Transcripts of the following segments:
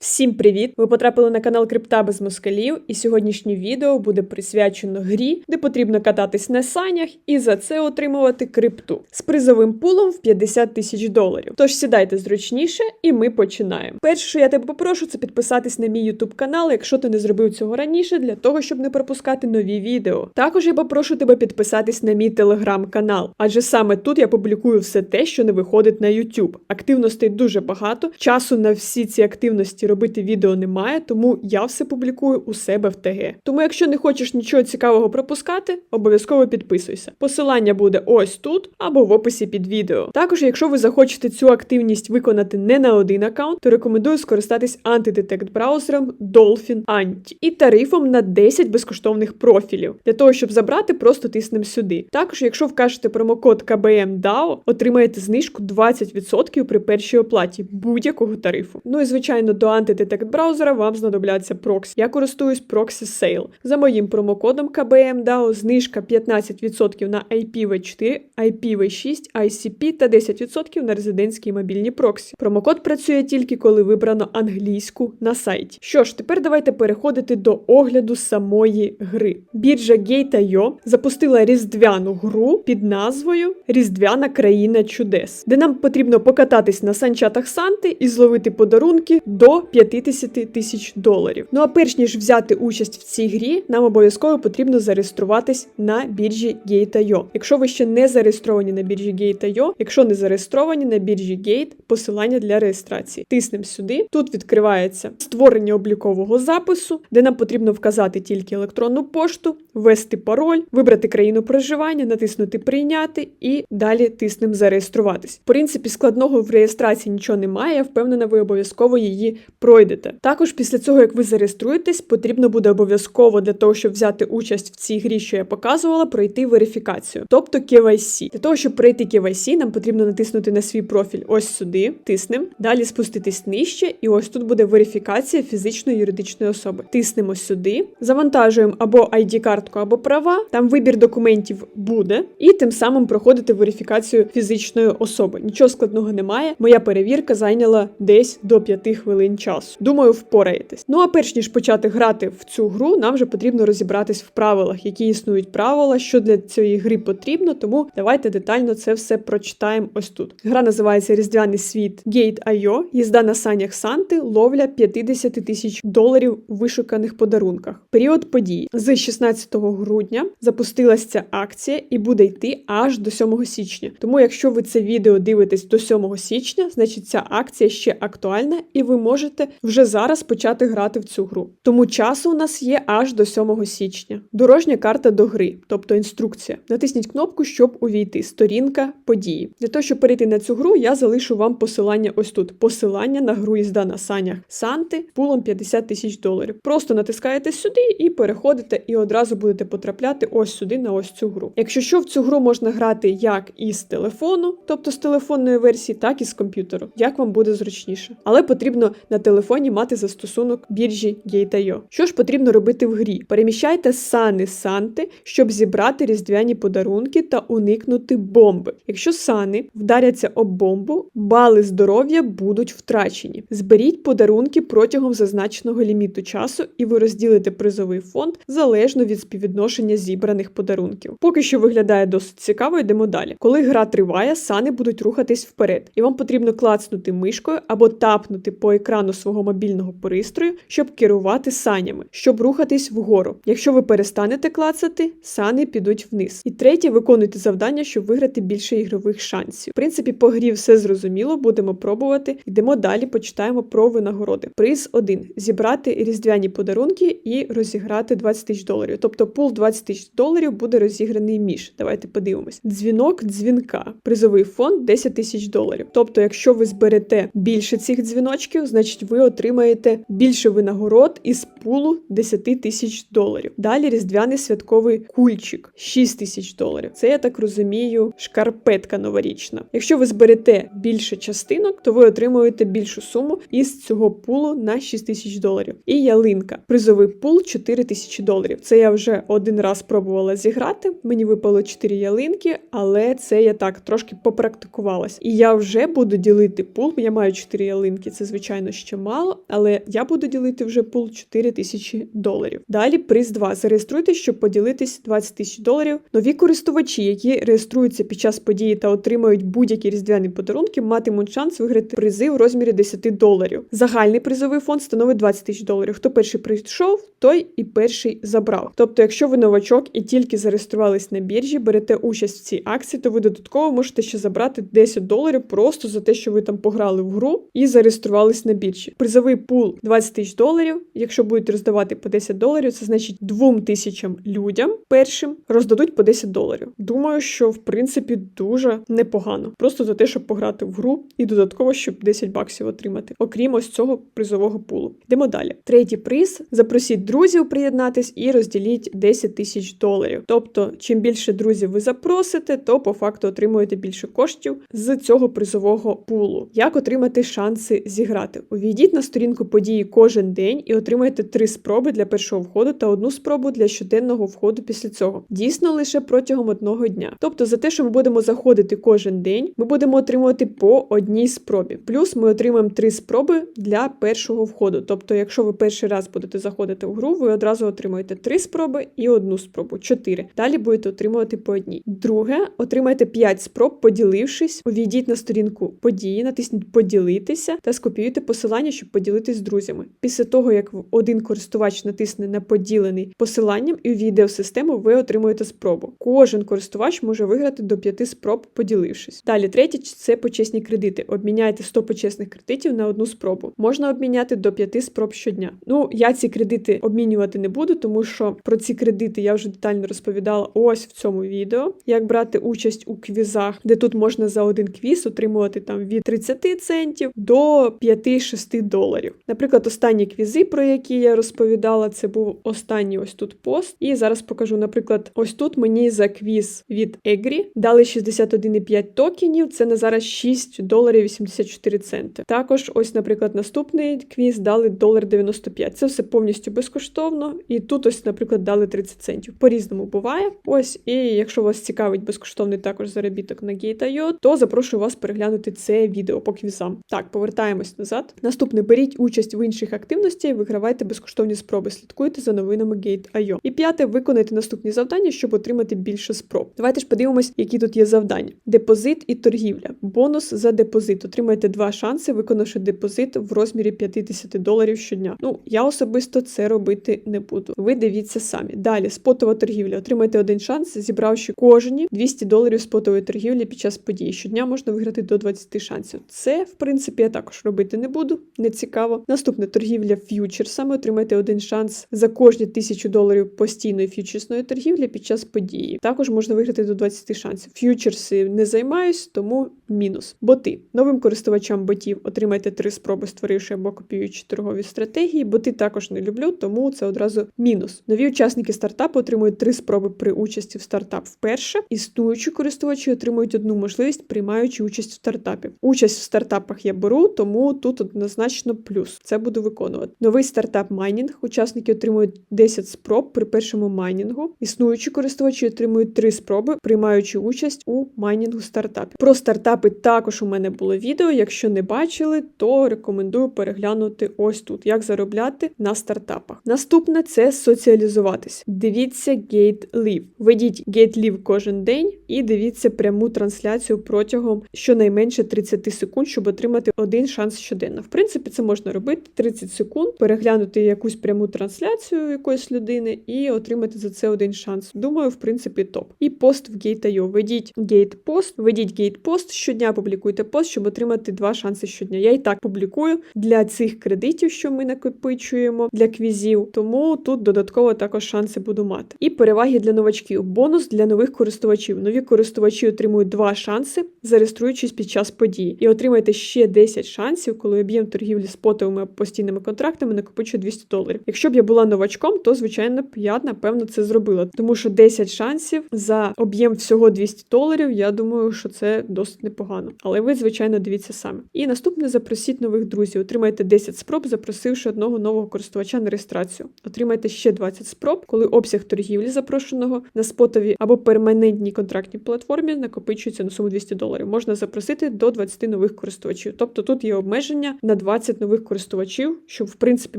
Всім привіт! Ви потрапили на канал Крипта без москалів, і сьогоднішнє відео буде присвячено грі, де потрібно кататись на санях і за це отримувати крипту з призовим пулом в 50 тисяч доларів. Тож сідайте зручніше, і ми починаємо. Перше, що я тебе попрошу, це підписатись на мій YouTube канал, якщо ти не зробив цього раніше, для того, щоб не пропускати нові відео. Також я попрошу тебе підписатись на мій телеграм-канал, адже саме тут я публікую все те, що не виходить на YouTube. Активностей дуже багато, часу на всі ці активності робити відео немає, тому я все публікую у себе в ТГ. Тому, якщо не хочеш нічого цікавого пропускати, обов'язково підписуйся. Посилання буде ось тут або в описі під відео. Також, якщо ви захочете цю активність виконати не на один аккаунт, то рекомендую скористатись антидетект браузером Dolphin Anti і тарифом на 10 безкоштовних профілів. Для того, щоб забрати, просто тиснемо сюди. Також, якщо вкажете промокод KBMDAO, отримаєте знижку 20% при першій оплаті будь-якого тарифу. Ну і звичайно, до антидетект браузера вам знадобляться проксі. Я користуюсь Proxy Sale. За моїм промокодом KBMDAO знижка 15% на IPv4, IPv6, ICP та 10% на резидентські мобільні проксі. Промокод працює тільки коли вибрано англійську на сайті. Що ж, тепер давайте переходити до огляду самої гри. Біржа Gate.io запустила різдвяну гру під назвою Різдвяна країна чудес, де нам потрібно покататись на санчатах Санти і зловити подарунки до 50 тисяч доларів. Ну а перш ніж взяти участь в цій грі, нам обов'язково потрібно зареєструватись на біржі Gate.io. Якщо ви ще не зареєстровані на біржі Gate.io, якщо не зареєстровані на біржі Gate, посилання для реєстрації. Тиснемо сюди. Тут відкривається створення облікового запису, де нам потрібно вказати тільки електронну пошту, ввести пароль, вибрати країну проживання, натиснути Прийняти і далі тиснемо зареєструватись. В принципі, складного в реєстрації нічого немає. Я впевнена, ви обов'язково її пройдете. Також після цього, як ви зареєструєтесь, потрібно буде обов'язково для того, щоб взяти участь в цій грі, що я показувала, пройти верифікацію, тобто KYC. Для того, щоб пройти KYC, нам потрібно натиснути на свій профіль ось сюди, тиснемо, далі спуститись нижче, і ось тут буде верифікація фізичної юридичної особи. Тиснемо сюди, завантажуємо або ID-картку, або права. Там вибір документів буде, і тим самим проходити верифікацію фізичної особи. Нічого складного немає. Моя перевірка зайняла десь до 5 хвилин часу. Думаю, впораєтесь. Ну а перш ніж почати грати в цю гру, нам вже потрібно розібратись в правилах, які існують правила, що для цієї гри потрібно. Тому давайте детально це все прочитаємо ось тут. Гра називається Різдвяний світ Gate.io, їзда на санях Санти, ловля 50 тисяч доларів у вишуканих подарунках. Період подій з 16 грудня запустилася ця акція і буде йти аж до 7 січня. Тому, якщо ви це відео дивитесь до 7 січня, значить ця акція ще актуальна, і ви можете вже зараз почати грати в цю гру. Тому часу у нас є аж до 7 січня. Дорожня карта до гри, тобто інструкція. Натисніть кнопку, щоб увійти. Сторінка події. Для того, щоб перейти на цю гру, я залишу вам посилання ось тут. Посилання на гру їзда на санях Санти пулом 50 тисяч доларів. Просто натискаєте сюди і переходите, і одразу будете потрапляти ось сюди на ось цю гру. Якщо що, в цю гру можна грати як із телефону, тобто з телефонної версії, так і з комп'ютеру, як вам буде зручніше. Але потрібно на телефоні мати застосунок біржі Gate.io. Що ж потрібно робити в грі? Переміщайте сани Санти, щоб зібрати різдвяні подарунки та уникнути бомби. Якщо сани вдаряться об бомбу, бали здоров'я будуть втрачені. Зберіть подарунки протягом зазначеного ліміту часу, і ви розділите призовий фонд залежно від співвідношення зібраних подарунків. Поки що виглядає досить цікаво, йдемо далі. Коли гра триває, сани будуть рухатись вперед, і вам потрібно клацнути мишкою або тапнути по екрану свого мобільного пристрою, щоб керувати санями, щоб рухатись вгору. Якщо ви перестанете клацати, сани підуть вниз. І третє, виконуйте завдання, щоб виграти більше ігрових шансів. В принципі, по грі все зрозуміло, будемо пробувати. Йдемо далі, почитаємо про винагороди. Приз 1. зібрати різдвяні подарунки і розіграти 20 тисяч доларів. Тобто пул 20 тисяч доларів буде розіграний між. Давайте подивимось. Дзвінок дзвінка. Призовий фонд 10 тисяч доларів. Тобто, якщо ви зберете більше цих дзвіночків, значить ви отримаєте більше винагород із пулу 10 тисяч доларів. Далі різдвяний святковий кульчик 6 тисяч доларів. Це я так розумію, шкарпетка новорічна. Якщо ви зберете більше частинок, то ви отримуєте більшу суму із цього пулу на 6 тисяч доларів. І ялинка. Призовий пул 4 тисячі доларів. Це я вже один раз пробувала зіграти. Мені випало 4 ялинки, але це я так трошки попрактикувалась. І я вже буду ділити пул. Я маю 4 ялинки, це звичайно ще мало, але я буду ділити вже пул 4 тисячі доларів. Далі приз 2. Зареєструйтесь, щоб поділитись 20 тисяч доларів. Нові користувачі, які реєструються під час події та отримають будь-які різдвяні подарунки, матимуть шанс виграти призи у розмірі 10 доларів. Загальний призовий фонд становить 20 тисяч доларів. Хто перший прийшов, той і перший забрав. Тобто, якщо ви новачок і тільки зареєструвались на біржі, берете участь в цій акції, то ви додатково можете ще забрати 10 доларів просто за те, що ви там пограли в гру і зареєструвались на біржі. Призовий пул 20 тисяч доларів. Якщо будете роздавати по 10 доларів, це значить 2 тисячам людям першим роздадуть по 10 доларів. Думаю, що в принципі дуже непогано. Просто за те, щоб пограти в гру і додатково, щоб 10 баксів отримати, окрім ось цього призового пулу. Йдемо далі. Третій приз: запросіть друзів приєднатись і розділіть 10 тисяч доларів. Тобто, чим більше друзів ви запросите, то по факту отримуєте більше коштів з цього призового пулу. Як отримати шанси зіграти? Увійдіть на сторінку події кожен день і отримайте три спроби для першого входу та одну спробу для щоденного входу після цього. Дійсно лише протягом одного дня. Тобто, за те, що ми будемо заходити кожен день, ми будемо отримувати по одній спробі. Плюс ми отримаємо три спроби для першого входу. Тобто, якщо ви перший раз будете заходити в гру, ви одразу отримаєте три спроби і одну спробу. Чотири. Далі будете отримувати по одній. Друге, отримайте 5 спроб, поділившись. Увійдіть на сторінку події, натисніть поділитися та скопіюйте посилання, щоб поділитись з друзями. Після того, як один користувач натисне на поділений посиланням і увійде в систему, ви отримуєте спробу. Кожен користувач може виграти до 5 спроб, поділившись. Далі, третє це почесні кредити. Обміняйте 100 почесних кредитів на одну спробу. Можна обміняти до 5 спроб щодня. Ну, я ці кредити обмінювати не буду, тому що про ці кредити я вже детально розповідала ось в цьому відео, як брати участь у квізах, де тут можна за один квіз отримувати там від 30 центів до 5-6 доларів. Наприклад, останні квізи, про які я розповідала, це був останній ось тут пост. І зараз покажу, наприклад, ось тут мені за квіз від Егрі дали 61,5 токенів. Це на зараз 6 доларів 84 центи. Також, ось, наприклад, наступний квіз дали долар 95. Це все повністю безкоштовно. І тут ось, наприклад, дали 30 центів. По-різному буває. Ось, і якщо вас цікавить безкоштовний також заробіток на Gate.io, то запрошую вас переглянути це відео по квізам. Так, повертаємось назад. Наступне беріть участь в інших активностях, вигравайте безкоштовні спроби, слідкуйте за новинами Gate.io. І п'яте, виконайте наступні завдання, щоб отримати більше спроб. Давайте ж подивимось, які тут є завдання: депозит і торгівля. Бонус за депозит. Отримайте два шанси, виконавши депозит в розмірі 50 доларів щодня. Ну, я особисто це робити не буду. Ви дивіться самі. Далі спотова торгівля. Отримайте один шанс, зібравши кожні 200 доларів спотової торгівлі під час події. Щодня можна виграти до 20 шансів. Це, в принципі, я також робити не буду, не цікаво. Наступне торгівля ф'ючерсами. Отримайте один шанс за кожні 1000 доларів постійної ф'ючерсної торгівлі під час події. Також можна виграти до 20 шансів. Ф'ючерси не займаюсь, тому мінус. Боти. Новим користувачам ботів отримайте три спроби, створивши або копіюючи торгові стратегії. Боти також не люблю, тому це одразу мінус. Нові учасники стартапу отримують три спроби при участі в стартап вперше. Існуючі користувачі отримують одну можливість, приймаючи участь в стартапі. Участь в стартапах я беру, тому тут однозначно плюс. Це буду виконувати. Новий стартап майнінг. Учасники отримують 10 спроб при першому майнінгу. Існуючі користувачі отримують 3 спроби, приймаючи участь у майнінгу стартапі. Про стартапи також у мене було відео. Якщо не бачили, то рекомендую переглянути ось тут, як заробляти на стартапах. Наступне це соціалізуватись. Дивіться Gate Live. Ведіть Gate Live кожен день і дивіться пряму трансляцію протягом щонайменше 30 секунд, щоб отримати один шанс щоденно. В принципі, це можна робити 30 секунд, переглянути якусь пряму трансляцію якоїсь людини і отримати за це один шанс. Думаю, в принципі, топ. І пост в Gate.io. Ведіть Gate пост, ведіть Gate пост, щодня публікуйте пост, щоб отримати два шанси щодня. Я і так публікую для цих кредитів, що ми накопичуємо для квізів, тому тут додатково також шанси буду мати. І переваги для новачків. Бонус для нових користувачів. Нові користувачі отримують два шанси, зареєструючись під час події. І отримайте ще 10 шансів, коли об'єм торгівлі спотовими постійними контрактами накопичує 200 доларів. Якщо б я була новачком, то звичайно б я напевно це зробила, тому що 10 шансів за об'єм всього 200 доларів. Я думаю, що це досить непогано. Але ви, звичайно, дивіться самі. І наступне запросіть нових друзів. Отримайте 10 спроб, запросивши одного нового користувача на реєстрацію. Отримайте ще 20 спроб, коли обсяг торгівлі запрошеного на спотовій або перманентній контрактній платформі накопичується на суму 200 доларів. Можна запросити до 20 нових користувачів. Тобто тут є обмеження на 20 нових користувачів, що в принципі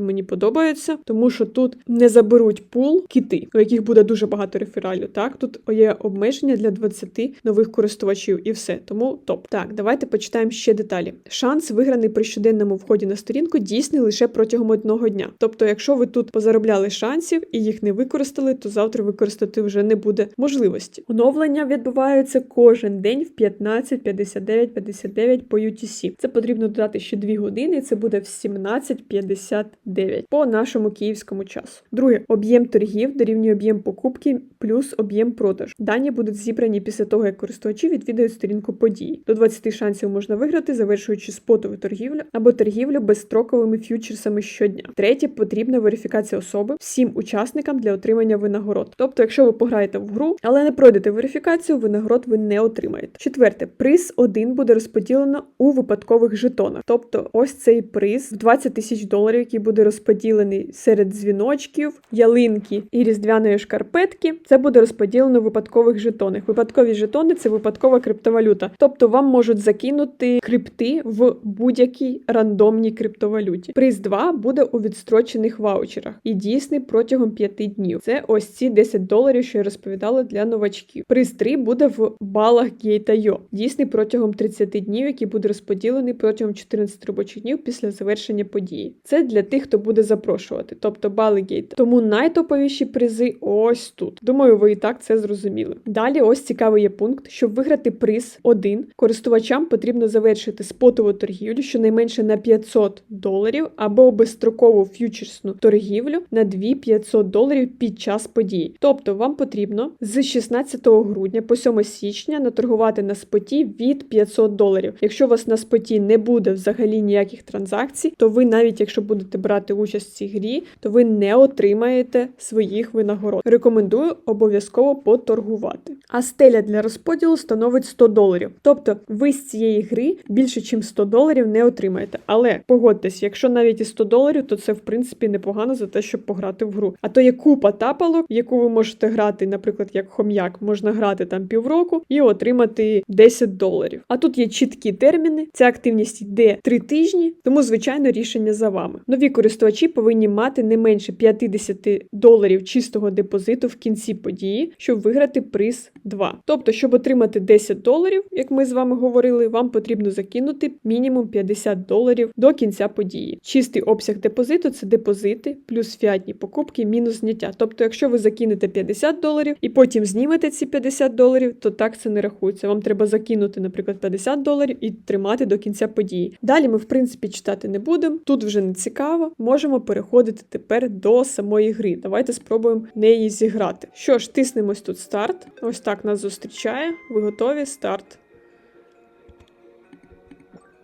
мені подобається, тому що тут не заберуть пул кіти, у яких буде дуже багато рефералів. Так, тут є обмеження для 20 нових користувачів і все. Тому топ. Так, давайте почитаємо ще деталі. Шанс, виграний при щоденному вході на сторінку, дійсний лише протягом одного дня. Тобто, якщо ви тут позаробляли шансів і їх не використали, то завтра використати вже не буде можливості. Оновлення відбуваються кожен день в 15, 59, 59 по UTC. Це потрібно додати ще 2 години, і це буде в 17.59 по нашому київському часу. Друге, об'єм торгів дорівнює об'єм покупки плюс об'єм продажу. Дані будуть зібрані після того, як користувачі відвідають сторінку події. До 20 шансів можна виграти, завершуючи спотову торгівлю або торгівлю безстроковими фьючерсами щодня. Третє, потрібна верифікація особи всім учасникам для отримання винагород. Тобто, якщо ви пограєте в гру, але не пройдете верифікацію, винагород ви не отримаєте. Четверте, приз 1 буде розподілено у випадкових жетонах. Тобто, ось цей приз в 20 тисяч доларів, який буде розподілений серед дзвіночків, ялинки і різдвяної шкарпетки. Це буде розподілено в випадкових жетонах. Випадкові жетони це випадкова криптовалюта. Тобто вам можуть закинути крипти в будь-якій рандомній криптовалюті. Приз 2 буде у відстрочених ваучерах і дійсний протягом 5 днів. Це ось ці 10 доларів, що я розповідала для новачків. Приз 3 буде в балах Gate.io, дійсний протягом 30 днів, який буде розподілений протягом 14 робочих днів після завершення події. Це для тих, хто буде запрошувати, тобто бали Gate. Тому найтоповіші призи ось тут. Думаю, ви і так це зрозуміли. Далі ось цікавий є пункт, щоб виграти приз 1, користувачам потрібно завершити спотову торгівлю щонайменше на 500 доларів або безстрокову ф'ючерсну торгівлю на 2500 доларів під час події. Тобто вам потрібно з 16 грудня по 7 січня наторгувати на споті від 500 доларів. Якщо у вас на споті не буде взагалі ніяких транзакцій, то ви навіть якщо будете брати участь в цій грі, то ви не отримаєте своїх винагород. Рекомендую обов'язково поторгувати. А стеля для розподілу становить 100 доларів. Тобто ви з цієї гри більше, ніж 100 доларів не отримаєте. Але погодьтесь, якщо навіть і 100 доларів, то це в принципі непогано за те, щоб пограти в гру. А то є купа тапалок, яку ви можете грати, наприклад, як хом'як, можна грати там півроку і отримати 10 доларів. А тут є чіткі терміни. Ця активність йде 3 тижні, тому звичайно рішення за вами. Нові користувачі повинні мати не менше 50 доларів чистого депозиту в кінці події, щоб виграти приз 2. Тобто, щоб отримати 10 доларів, як ми з вами говорили, вам потрібно закинути мінімум 50 доларів до кінця події. Чистий обсяг депозиту це депозити плюс фіатні покупки мінус зняття. Тобто, якщо ви закинете 50 доларів і потім знімете ці 50 доларів, то так це не рахується. Вам треба закинути, наприклад, 50 доларів і тримати до кінця події. Далі ми, в принципі, читати не будемо. Тут вже не цікаво. Можемо переходити тепер до самої гри. Давайте спробуємо неї зіграти. Що ж, тиснемось тут старт. Ось так нас зустрічає. Ви готові? Старт.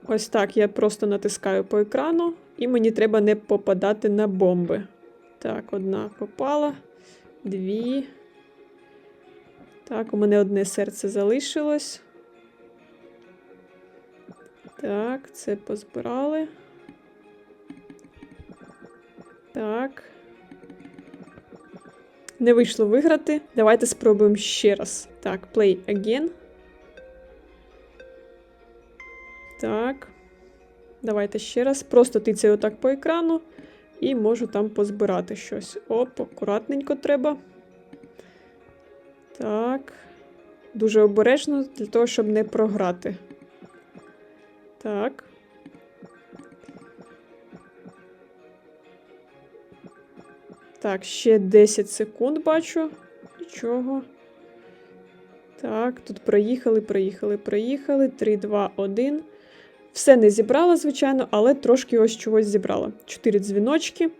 Ось так я просто натискаю по екрану, і мені треба не попадати на бомби. Так, одна попала, дві. Так, у мене одне серце залишилось. Так, це позбирали. Так. Не вийшло виграти. Давайте спробуємо ще раз. Так, play again. Так. Давайте ще раз. Просто тицяю отак по екрану і можу там позбирати щось. Оп, акуратненько треба. Так. Дуже обережно для того, щоб не програти. Так. Так, ще 10 секунд бачу. Нічого. Так, тут проїхали, проїхали, проїхали. 3, 2, 1. Все не зібрала, звичайно, але трошки ось чогось зібрала. 4 дзвіночки,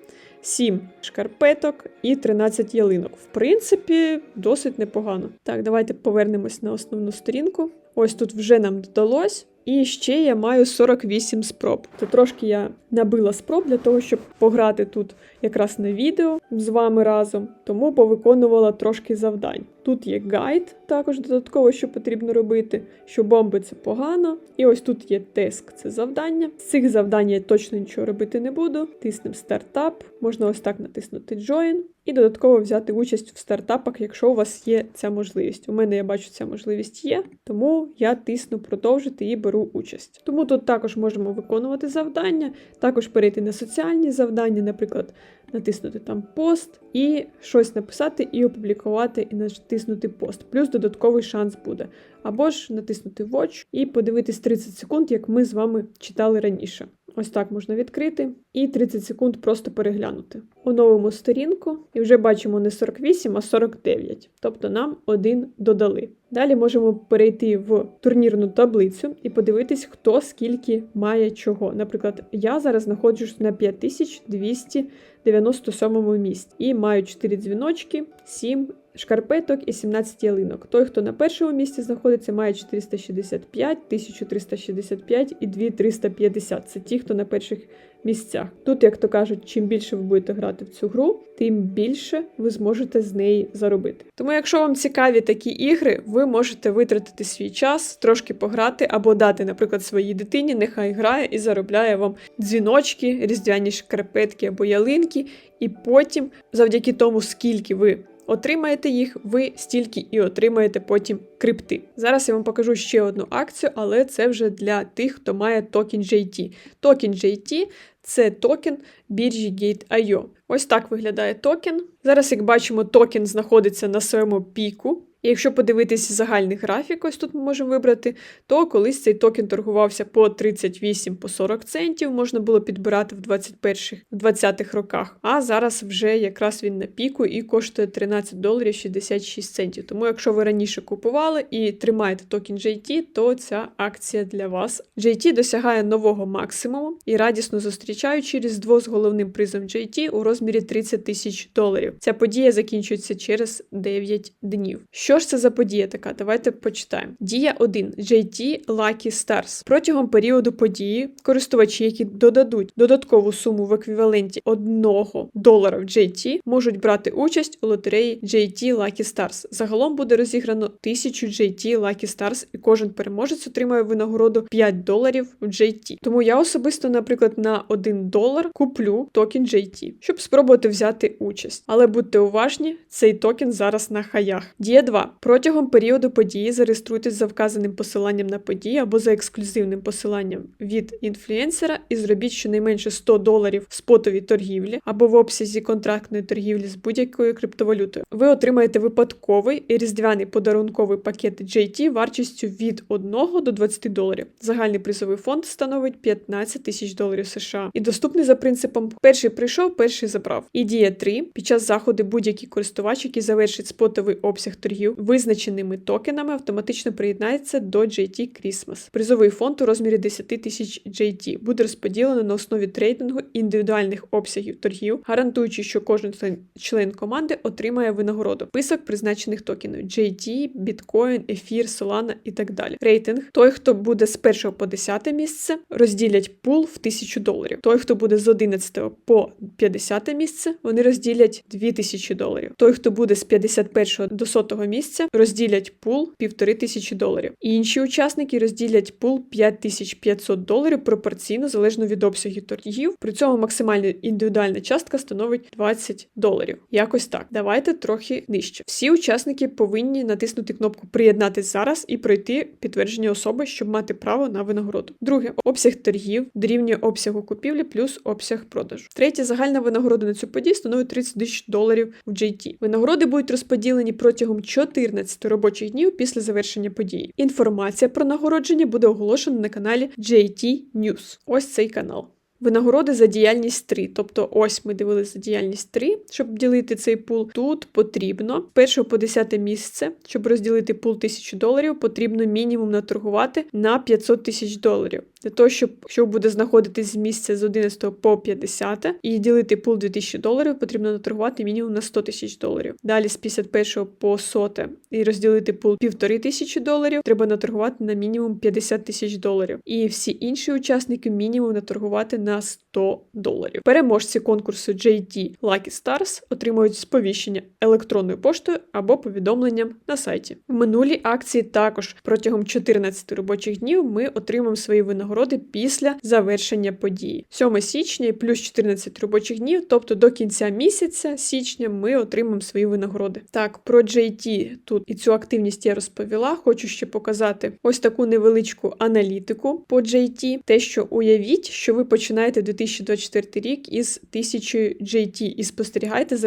7 шкарпеток і 13 ялинок. В принципі, досить непогано. Так, давайте повернемось на основну сторінку. Ось тут вже нам додалось. І ще я маю 48 спроб. То трошки я набила спроб для того, щоб пограти тут якраз на відео з вами разом. Тому повиконувала трошки завдань. Тут є гайд, також додатково, що потрібно робити, що бомби це погано. І ось тут є теск, це завдання. З цих завдань я точно нічого робити не буду. Тиснемо стартап, можна ось так натиснути Join. І додатково взяти участь в стартапах, якщо у вас є ця можливість. У мене я бачу, ця можливість є, тому я тисну продовжити і беру участь. Тому тут також можемо виконувати завдання, також перейти на соціальні завдання, наприклад, натиснути там пост і щось написати, і опублікувати, і натиснути пост. Плюс додатковий шанс буде. Або ж натиснути Watch і подивитись 30 секунд, як ми з вами читали раніше. Ось так можна відкрити і 30 секунд просто переглянути. Оновимо сторінку і вже бачимо не 48, а 49. Тобто нам один додали. Далі можемо перейти в турнірну таблицю і подивитись, хто скільки має чого. Наприклад, я зараз знаходжусь на 5297 місці і маю 4 дзвіночки, 7 шкарпеток і 17 ялинок. Той, хто на першому місці знаходиться, має 465, 1365 і 2350. Це ті, хто на перших місцях. Тут, як то кажуть, чим більше ви будете грати в цю гру, тим більше ви зможете з неї заробити. Тому, якщо вам цікаві такі ігри, ви можете витратити свій час, трошки пограти або дати, наприклад, своїй дитині, нехай грає і заробляє вам дзвіночки, різдвяні шкарпетки або ялинки, і потім, завдяки тому, скільки ви. Отримаєте їх, ви стільки і отримаєте потім крипти. Зараз я вам покажу ще одну акцію, але це вже для тих, хто має токен JT. Токен JT це токен біржі Gate.io. Ось так виглядає токен. Зараз, як бачимо, токен знаходиться на своєму піку. Якщо подивитися загальний графік, ось тут ми можемо вибрати, то колись цей токен торгувався по 38 по 40 центів, можна було підбирати в 21-х, 20-х роках. А зараз вже якраз він на піку і коштує 13 доларів 66 центів. Тому, якщо ви раніше купували і тримаєте токен JT, то ця акція для вас. JT досягає нового максимуму і радісно зустрічають через двох з головним призом JT у розмірі 30 тисяч доларів. Ця подія закінчується через 9 днів. Що ж це за подія така? Давайте почитаємо. Дія 1. JT Lucky Stars. Протягом періоду події користувачі, які додадуть додаткову суму в еквіваленті 1 долара в JT, можуть брати участь у лотереї JT Lucky Stars. Загалом буде розіграно 1000 JT Lucky Stars, і кожен переможець отримає винагороду 5 доларів в JT. Тому я особисто, наприклад, на 1 долар куплю токен JT, щоб спробувати взяти участь. Але будьте уважні, цей токен зараз на хаях. Дія 2. Протягом періоду події зареєструйтесь за вказаним посиланням на події або за ексклюзивним посиланням від інфлюенсера і зробіть щонайменше 100 доларів в спотовій торгівлі або в обсязі контрактної торгівлі з будь-якою криптовалютою. Ви отримаєте випадковий різдвяний подарунковий пакет JT вартістю від 1 до 20 доларів. Загальний призовий фонд становить 15 тисяч доларів США і доступний за принципом перший прийшов, перший забрав. І дія 3. Під час заходу будь-який користувач, який завершить спотовий обсяг торгів визначеними токенами, автоматично приєднається до JT Christmas. Призовий фонд у розмірі 10 тисяч JT буде розподілено на основі трейдингу індивідуальних обсягів торгів, гарантуючи, що кожен член команди отримає винагороду. Список призначених токенів JT, Bitcoin, Ефір, Solana і так далі. Рейтинг: той, хто буде з 1 по 10 місце, розділять пул в 1000 доларів. Той, хто буде з 11 по 50 місце, вони розділять 2000 доларів. Той, хто буде з 51 до 100 місця, розділять пул 1500 доларів. Інші учасники розділять пул 5500 доларів пропорційно залежно від обсягів торгів. При цьому максимальна індивідуальна частка становить 20 доларів. Якось так. Давайте трохи нижче. Всі учасники повинні натиснути кнопку Приєднатись зараз і пройти підтвердження особи, щоб мати право на винагороду. Друге обсяг торгів дорівнює обсягу купівлі плюс обсяг продажу. Третє загальна винагорода на цю подію становить 30 тисяч доларів в JT. Винагороди будуть розподілені протягом 14 робочих днів після завершення події. Інформація про нагородження буде оголошена на каналі JT News. Ось цей канал. Винагороди за діяльність 3. Тобто, ось ми дивилися за діяльність 3, щоб ділити цей пул. Тут потрібно 1 по 10 місце, щоб розділити пул 1000 доларів, потрібно мінімум наторгувати на 500 тисяч доларів. Для того, щоб що буде знаходитись з місця з 11 по 50 і ділити пул 2000 доларів, потрібно наторгувати мінімум на 100 тисяч доларів. Далі з 51 по 100 і розділити пул 1500 доларів, треба наторгувати на мінімум 50 тисяч доларів. І всі інші учасники мінімум наторгувати на 100 доларів. Переможці конкурсу JT Lucky Stars отримують сповіщення електронною поштою або повідомленням на сайті. В минулій акції також протягом 14 робочих днів ми отримаємо свої винагороди після завершення події. 7 січня плюс 14 робочих днів, тобто до кінця місяця січня, ми отримаємо свої винагороди. Так, про JT тут і цю активність я розповіла. Хочу ще показати ось таку невеличку аналітику по JT. Те, що уявіть, що ви починаєте 2024 рік із 1000 JT і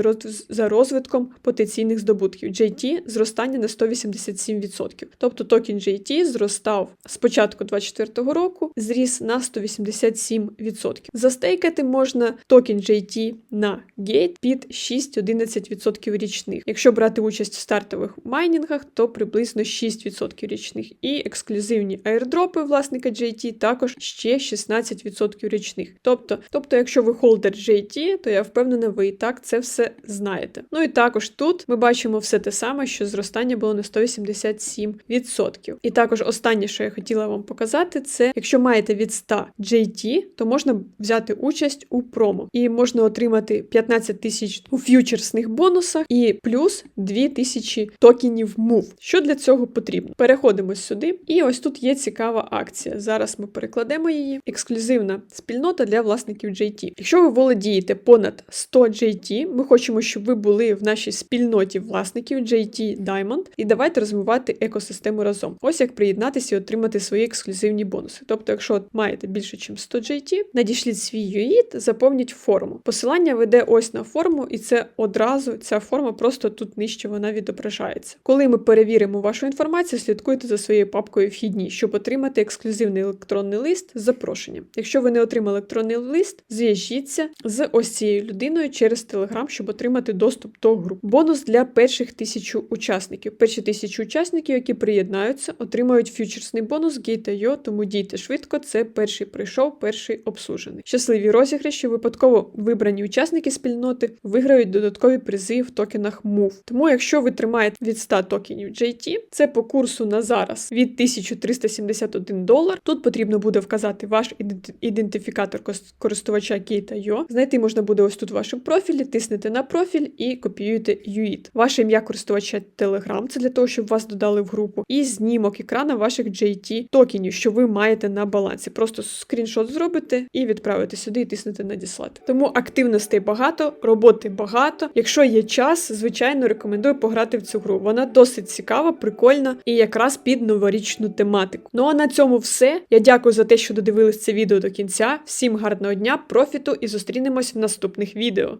роз- за розвитком потенційних здобутків. JT зростання на 187%. Тобто токен JT зростав з початку 2024 року, зріс на 187%. Застейкати можна токен JT на Gate під 6-11% річних. Якщо брати участь в стартових майнінгах, то приблизно 6% річних. І ексклюзивні аірдропи власника JT також ще 16% річних. Тобто, тобто, якщо ви холдер JT, то я впевнена, ви і так це все знаєте. Ну і також тут ми бачимо все те саме, що зростання було на 187%. І також останнє, що я хотіла вам показати, це якщо маєте від 100 JT, то можна взяти участь у промо і можна отримати 15 тисяч у ф'ючерсних бонусах і плюс 2 тисячі токенів MOVE. Що для цього потрібно? Переходимо сюди, і ось тут є цікава акція. Зараз ми перекладемо її. Ексклюзивна спільнота для власників JT. Якщо ви володієте понад 100 JT, ми хочемо, щоб ви були в нашій спільноті власників JT Diamond, і давайте розвивати екосистему разом. Ось як приєднатися і отримати свої ексклюзивні бонуси. Тобто, якщо маєте більше, ніж 100 JT, надішліть свій UID, заповніть форму. Посилання веде ось на форму, і це одразу ця форма просто тут нижче вона відображається. Коли ми перевіримо вашу інформацію, слідкуйте за своєю папкою вхідні, щоб отримати ексклюзивний електронний лист з запрошенням. Якщо ви не отримали електронний лист, зв'яжіться з ось цією людиною через Telegram, щоб отримати доступ до груп. Бонус для перших тисячу учасників. Перші тисячу учасників, які приєднаються, отримають фьючерсний бонус Gate.io, тому дійте швидко. Це перший прийшов, перший обслужений. Щасливі розіграші, випадково вибрані учасники спільноти виграють додаткові призи в токенах MOVE. Тому, якщо ви тримаєте від 100 токенів JT, це по курсу на зараз від 1371 долар. Тут потрібно буде вказати ваш іденти- ідентифікатор кос- користувача Gate.io. Знайти можна буде ось тут в вашому профілі, тиснете на профіль і копіюєте UID. Ваше ім'я користувача Telegram, це для того, щоб вас додали в групу, і знімок екрана ваших JT токенів, що ви маєте на балансі. Просто скріншот зробите і відправите сюди і тиснете надіслати. Тому активностей багато, роботи багато. Якщо є час, звичайно, рекомендую пограти в цю гру. Вона досить цікава, прикольна і якраз під новорічну тематику. Ну а на цьому все. Я дякую за те, що додивились це відео до кінця. Всім гарного дня, профіту і зустрінемось в наступних відео.